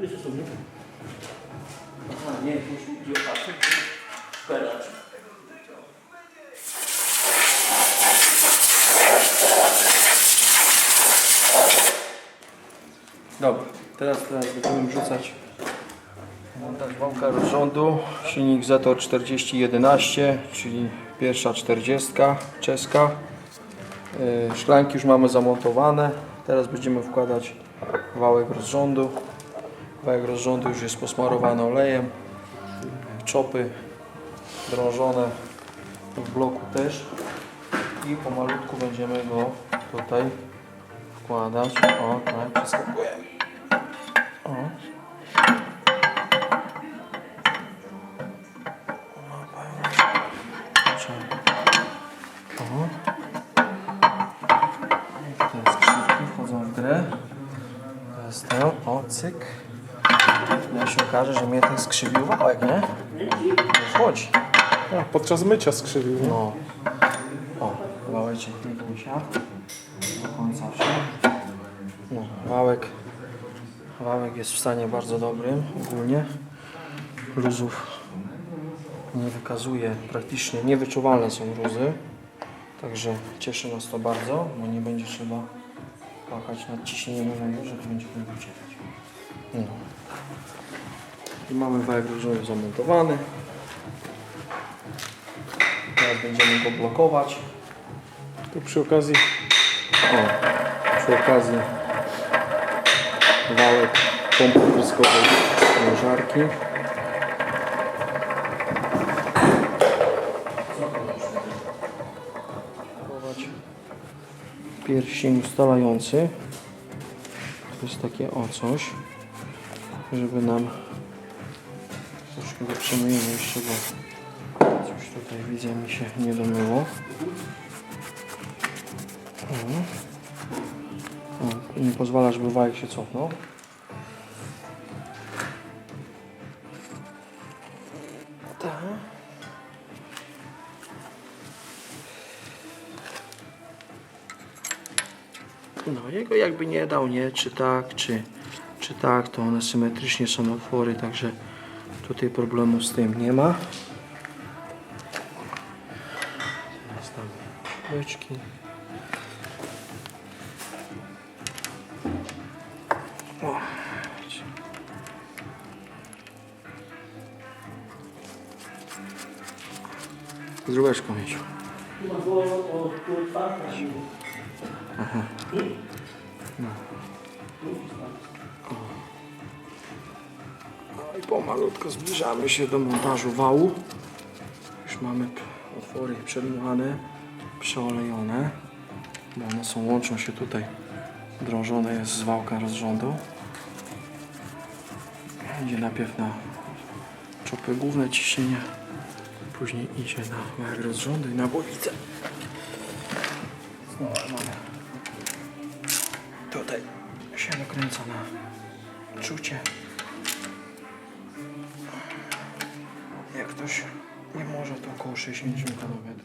Tu jest osobnik. Aha, nie, tu już idzie opatrzeć. Peracz. Dobra, teraz, teraz będziemy wrzucać montaż wałka rozrządu, silnik Zetor 4011, czyli pierwsza 40 czeska. Yy, Szklanki już mamy zamontowane, teraz będziemy wkładać wałek rozrządu. Wałek rozrządu już jest posmarowany olejem, czopy drążone w bloku też i pomalutku będziemy go tutaj wkładać. O, tak, przeskakujemy. O. Teraz to, o. Ja się okaże, że mnie ten skrzywił wałek, nie? Chodź. A, podczas mycia skrzywił. nie? No. O, wałeczek nie misia. Do końca wsi. No, wałek. Wałek jest w stanie bardzo dobrym ogólnie. Luzów nie wykazuje, praktycznie niewyczuwalne są luzy. Także cieszy nas to bardzo, bo nie będzie trzeba płakać nad ciśnieniem oleju, że to będzie wycierać. No. I mamy wałek różowy zamontowany. Teraz będziemy go blokować. Tu przy okazji O, przy okazji wałek pompy pryskowej żarki. Blokować Pierścień ustalający. To jest takie o coś, żeby nam troszkę go przemyjemy jeszcze, bo coś tutaj widzę mi się nie domyło. O, nie pozwala, żeby wajek się cofnął. No, jego jakby nie dał, nie, czy tak, czy, czy tak, to one symetrycznie są otwory, także tutaj problemu z tym nie ma. Teraz tam beczki. O. Z rubeczką mieć. Tu ma było o, tu otwarte. No i pomalutko zbliżamy się do montażu wału. Już mamy otwory przedmuchane, przeolejone, bo one są, łączą się tutaj. Drążone jest z wałka rozrządu. Idzie najpierw na czopy główne ciśnienie, później idzie na wałek rozrządu i na mamy tutaj się dokręca na czucie. Ktoś nie może, to około 60 km.